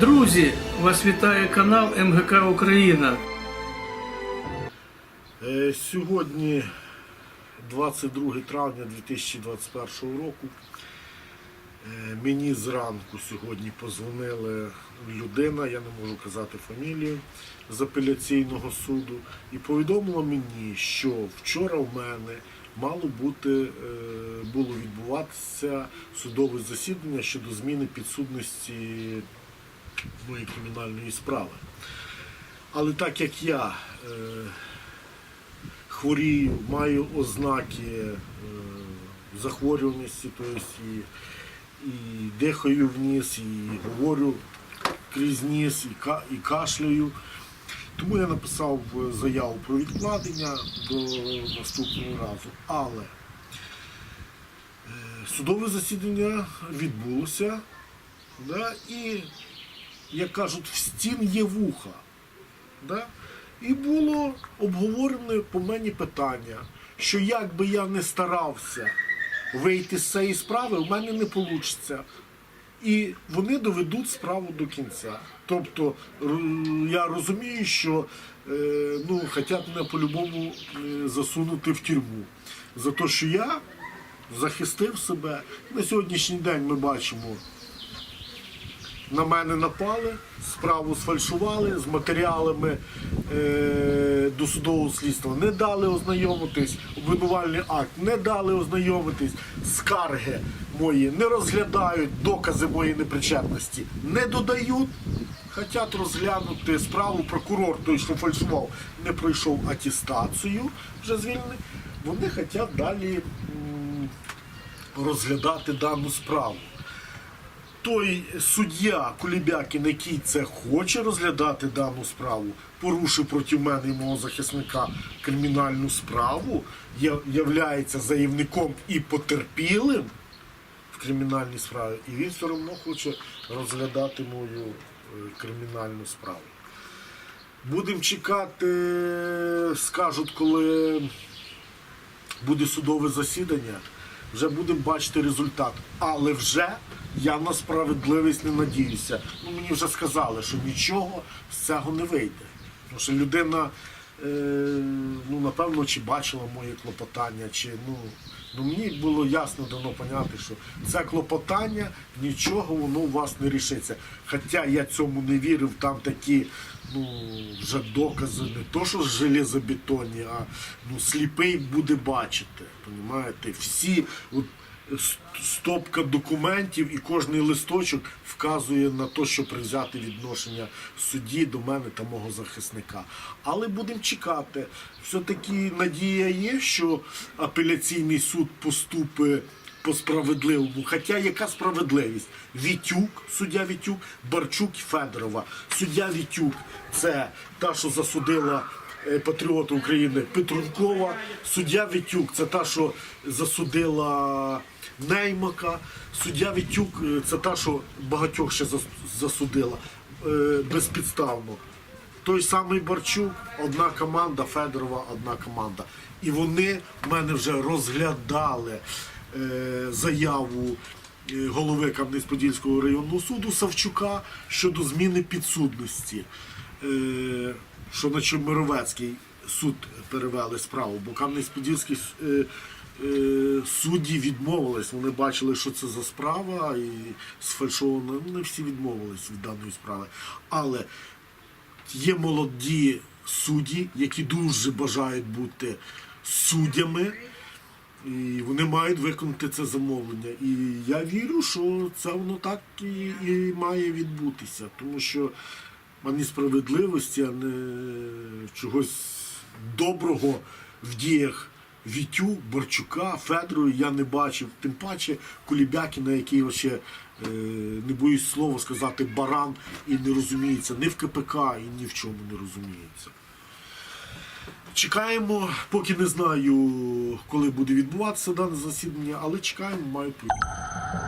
Друзі, вас вітає канал МГК Україна. Е, Сьогодні 22 травня 2021 року. Е, Мені зранку сьогодні позвонила людина, я не можу казати фамілію з апеляційного суду, і повідомила мені, що вчора в мене мало бути, е, було відбуватися судове засідання щодо зміни підсудності моєї кримінальної справи. Але так як я е, хворію, маю ознаки е, захворюваності, тобто і, і дихаю в ніс, і говорю крізь ніс, і, ка, і кашляю. Тому я написав е, заяву про відкладення до наступного разу. Але е, судове засідання відбулося, да, і, як кажуть, в стін є вуха. Да? І було обговорене по мені питання, що як би я не старався вийти з цієї справи, в мене не вийде. І вони доведуть справу до кінця. Тобто я розумію, що е, ну, хочуть мене по-любому е, засунути в тюрму. За те, що я захистив себе. На сьогоднішній день ми бачимо на мене напали, справу сфальшували з матеріалами е, досудового слідства. Не дали ознайомитись, обвинувальний акт не дали ознайомитись, скарги мої не розглядають, докази моєї непричетності не додають. Хотять розглянути справу, прокурор той, що фальшував, не пройшов атестацію, вже звільнений. Вони хочуть далі розглядати дану справу той суддя Кулібякін, який це хоче розглядати дану справу, порушив проти мене і мого захисника кримінальну справу, являється заявником і потерпілим в кримінальній справі, і він все одно хоче розглядати мою е, кримінальну справу. Будемо чекати, скажуть, коли буде судове засідання, вже будемо бачити результат. Але вже я на справедливість не надіюся. Ну, мені вже сказали, що нічого з цього не вийде. Тому що людина, е, ну, напевно, чи бачила моє клопотання, чи ну, ну мені було ясно давно поняти, що це клопотання, нічого воно у вас не рішиться. Хоча я цьому не вірив, там такі ну, вже докази, не то, що железобетонні, а ну, сліпий буде бачити. Понімаєте? Всі от, стопка документів і кожний листочок вказує на те, що привзяти відношення судді до мене та мого захисника. Але будемо чекати. Все-таки надія є, що апеляційний суд поступить по справедливому. Хоча яка справедливість? Вітюк, суддя Вітюк, Барчук і Федорова. Суддя Вітюк це та, що засудила патріота України Петрункова. Суддя Вітюк це та, що засудила Неймака. Суддя Вітюк е, це та, що багатьох ще засудила е, безпідставно. Той самий Барчук, одна команда, Федорова, одна команда. І вони в мене вже розглядали е, заяву е, голови Кам'янець-Подільського районного суду Савчука щодо зміни підсудності. Що на Чемеровецький суд перевели справу, бо Кам'янець-Подільський е, е, судді відмовились. Вони бачили, що це за справа, і сфальшовано. Ну, не всі відмовились від даної справи. Але є молоді судді, які дуже бажають бути суддями, і вони мають виконати це замовлення. І я вірю, що це воно так і, і має відбутися, тому що ані справедливості, а не чогось доброго в діях. Вітю, Борчука, Федору я не бачив, тим паче Кулібякіна, який ще е, не боюсь слова сказати баран і не розуміється ні в КПК і ні в чому не розуміється. Чекаємо, поки не знаю, коли буде відбуватися дане засідання, але чекаємо, маю приїхати.